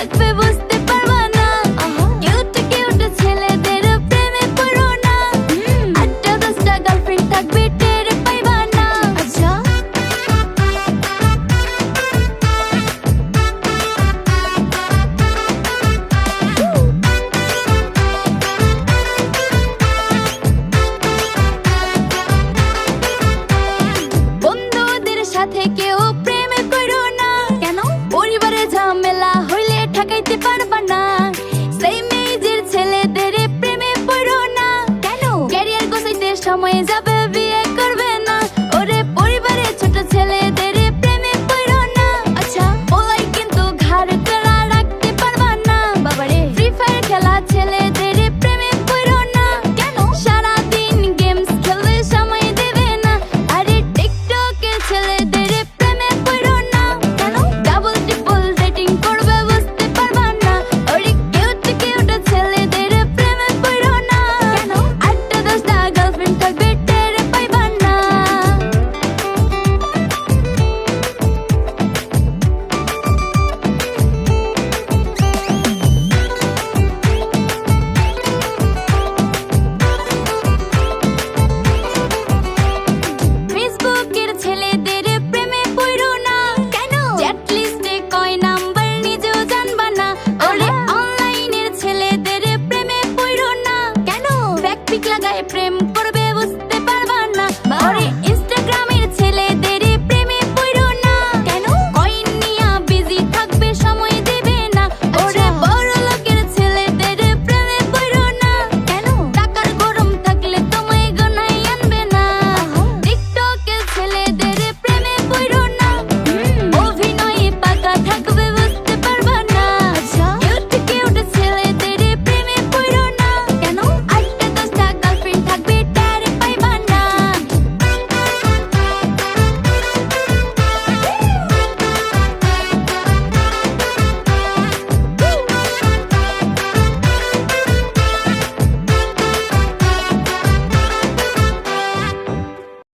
tak ve সময় যাবে বিয়ে করবে না। ওরে পরিবারে ছোট ছেলেদের প্রেমে পড়ো না। আচ্ছা বলাই কিন্তু ঘর খেলা রাখতে পারবা না। বাবারে ফ্রি ফায়ার খেলা ছেলেদের प्रेम